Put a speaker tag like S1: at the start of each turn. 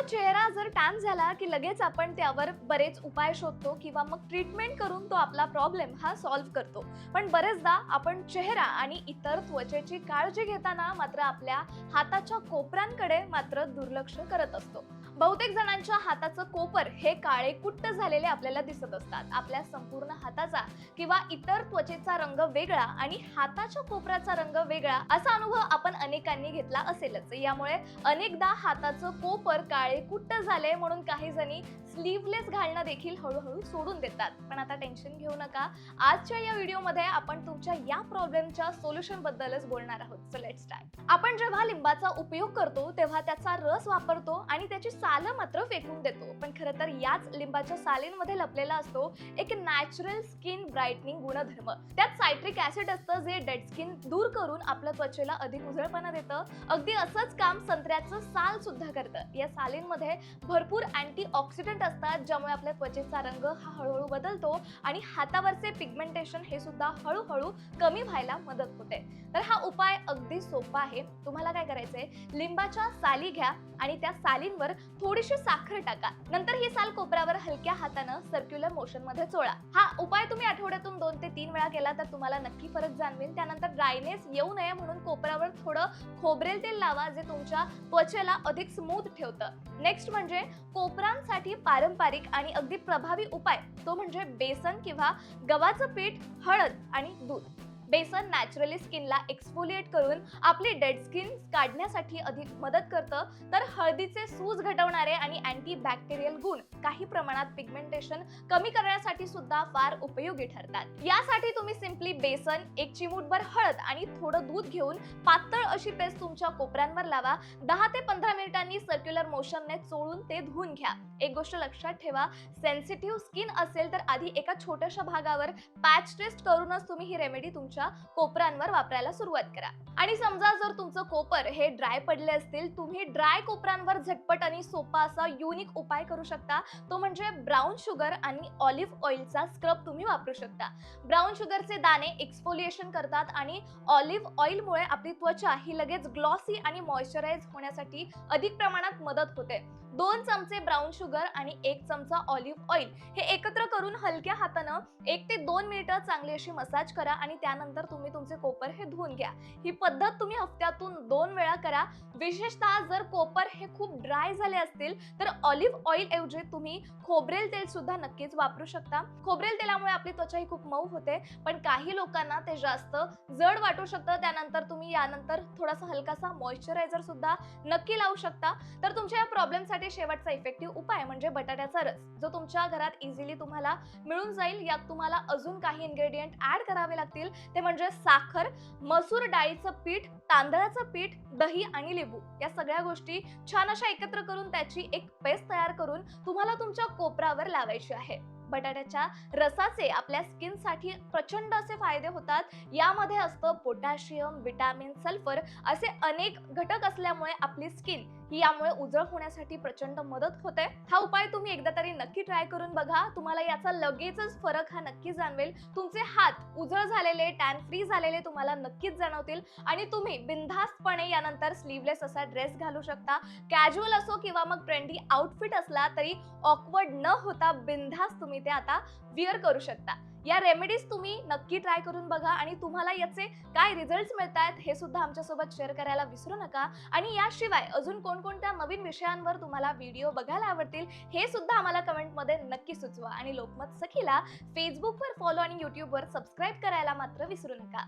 S1: आपला चेहरा जर टॅन झाला की लगेच आपण त्यावर बरेच उपाय शोधतो किंवा मग ट्रीटमेंट करून तो आपला प्रॉब्लेम हा सॉल्व्ह करतो. पण बरेचदा आपण चेहरा आणि इतर त्वचेची काळजी घेताना मात्र आपल्या हाताच्या कोपऱ्यांकडे मात्र दुर्लक्ष करत असतो. बहुतेक जणांच्या हाताचं कोपर हे काळे कुट्ट झालेले आपल्याला दिसत असतात. आपल्या संपूर्ण हाताचा किंवा इतर त्वचेचा रंग वेगळा आणि हाताच्या कोपऱ्याचा रंग वेगळा असा अनुभव आपण अनेकांनी घेतला असेलच. यामुळे अनेकदा हाताचं कोपर काळे कुट्ट झाले म्हणून काही जणी स्लीवलेस घालणं देखील हळूहळू सोडून देतात. पण आता टेन्शन घेऊ नका. आजच्या या व्हिडिओमध्ये आपण तुमच्या या प्रॉब्लेमच्या सोल्युशन बद्दलच बोलणार आहोत. सो लेट स्टार्ट आपण जेव्हा लिंबाचा उपयोग करतो तेव्हा त्याचा रस वापरतो आणि त्याची सालं मात्र फेकून देतो. पण खरं तर याच लिंबाच्या सालींमध्ये लपलेला असतो एक नॅचरल स्किन ब्राईटनिंग गुणधर्म. त्यात सायट्रिक ऍसिड असतं जे डेड स्किन दूर करून आपल्या त्वचेला अधिक उजळपणा देतं. अगदी असंच काम संत्र्याचं साल सुद्धा करतं. या सालींमध्ये भरपूर अँटी ऑक्सिडंट असतात ज्यामुळे आपल्या त्वचेचा रंग हा हळूहळू बदलतो आणि हातावरचे पिगमेंटेशन हे सुद्धा हळूहळू कमी व्हायला मदत होते. तर हा उपाय अगदी सोपा आहे. तुम्हाला काय करायचंय? लिंबाच्या साली घ्या आणि त्या सालींवर थोडीशी साखर टाका. नंतर ही साल कोपऱ्यावर हलक्या हातानं सर्क्युलर मोशनमध्ये चोळा. हा उपाय तुम्ही आठवड्यातून दोन ते तीन वेळा केला तर तुम्हाला नक्की फरक जाणवेल. त्यानंतर ड्रायनेस येऊ नये म्हणून कोपऱ्यावर थोडं खोबरेल तेल लावा जे तुमच्या त्वचेला अधिक स्मूथ ठेवतं. नेक्स्ट म्हणजे कोपरांसाठी पारंपरिक आणि अगदी प्रभावी उपाय. तो म्हणजे बेसन किंवा गव्हाचं पीठ हळद आणि दूध. बेसन नॅचरली स्किनला एक्सफोलिएट करून आपली डेड स्किन काढण्यासाठी अधिक मदत करतं. तर हळदीचे सूज घटवणारे आणि अँटी बॅक्टेरियल गुण काही प्रमाणात पिगमेंटेशन कमी करण्यासाठी सुद्धा फार उपयोगी ठरतात. यासाठी तुम्ही सिम्पली बेसन एक चिमूटभर हळद आणि थोडं दूध घेऊन पातळ अशी पेस्ट तुमच्या कोपऱ्यांवर लावा. दहा ते पंधरा मिनिटांनी सर्क्युलर मोशनने चोळून ते धुवून घ्या. एक गोष्ट लक्षात ठेवा सेन्सिटिव्ह स्किन असेल तर आधी एका छोट्याशा भागावर पॅच टेस्ट करूनच तुम्ही ही रेमेडी तुमच्या कोपऱ्यांवर वापरायला सुरुवात करा. आणि समजा जर तुमचं कोपर हे ड्राय पडले असतील तुम्ही ड्राय कोपऱ्यांवर झटपट आणि सोपा असा युनिक उपाय करू शकता. तो म्हणजे ब्राऊन शुगर आणि ऑलिव्ह ऑइलचा स्क्रब तुम्ही वापरू शकता. ब्राऊन शुगरचे दाणे एक्सफोलिएशन करतात आणि ऑलिव्ह ऑइलमुळे आपली त्वचा ही लगेच ग्लॉसी आणि मॉइश्चराईज होण्यासाठी अधिक प्रमाणात मदत होते. दोन चमचे ब्राऊन शुगर आणि एक चमचा ऑलिव्ह ऑइल हे एकत्र करून हलक्या हातानं एक ते दोन मिनिटं चांगली अशी मसाज करा आणि त्यानंतर तुम्ही तुमचे कोपर हे धुवून घ्या. ही पद्धत तुम्ही हफ्त्यातून दोन वेळा करा. विशेषतः जर कोपर हे खूप ड्राय झाले असतील तर ऑलिव्ह ऑइल ऐवजी तुम्ही खोबरेल तेल सुद्धा नक्कीच वापरू शकता. खोबरेल तेलामुळे आपली त्वचा ही खूप मऊ होते पण काही लोकांना ते जास्त जड वाटू शकतं. त्यानंतर तुम्ही यानंतर थोडासा हलकासा मॉइश्चरायझर सुद्धा नक्की लावू शकता. तर तुमच्या या प्रॉब्लेमसाठी शेवटचा इफेक्टिव्ह उपाय म्हणजे बटाट्याचा रस. जो तुमच्या घरात इझिली तुम्हाला मिळून जाईल. यात तुम्हाला अजून काही इन्ग्रेडियंट ऍड करावे लागतील. ते म्हणजे साखर मसूर डाळीचं पीठ तांदळाचं पीठ दही आणि लिंबू. या सगळ्या गोष्टी छान अशा एकत्र करून त्याची एक पेस्ट तयार करून तुम्हाला तुमच्या कोपरावर लावायची आहे. बटाट्याच्या रसाचे आपल्या स्किनसाठी प्रचंड असे फायदे होतात. यामध्ये असतं पोटॅशियम विटॅमिन सल्फर असे अनेक घटक असल्यामुळे आपली स्किन ही यामुळे उजळ होण्यासाठी प्रचंड मदत होते. हा उपाय तुम्ही एकदा तरी नक्की ट्राय करून बघा. तुम्हाला याचा लगेचच फरक हा नक्की जाणवेल. तुमचे हात उजळ झालेले टॅन फ्री झालेले तुम्हाला नक्कीच जाणवतील. आणि तुम्ही बिनधास्तपणे यानंतर स्लीवलेस असा ड्रेस घालू शकता. कॅज्युअल असो किंवा मग ट्रेंडी आउटफिट असला तरी ऑकवर्ड न होता बिनधास्त तुम्ही ते आता विअर करू शकता. या रेमेडीज तुम्ही नक्की ट्राय करून बघा आणि तुम्हाला याचे काय रिझल्ट मिळत आहेत हे सुद्धा आमच्यासोबत शेअर करायला विसरू नका. आणि याशिवाय अजून कोणकोणत्या नवीन विषयांवर तुम्हाला व्हिडिओ बघायला आवडतील हे सुद्धा आम्हाला कमेंटमध्ये नक्की सुचवा. आणि लोकमत सखीला फेसबुकवर फॉलो आणि युट्यूबवर सबस्क्राईब करायला मात्र विसरू नका.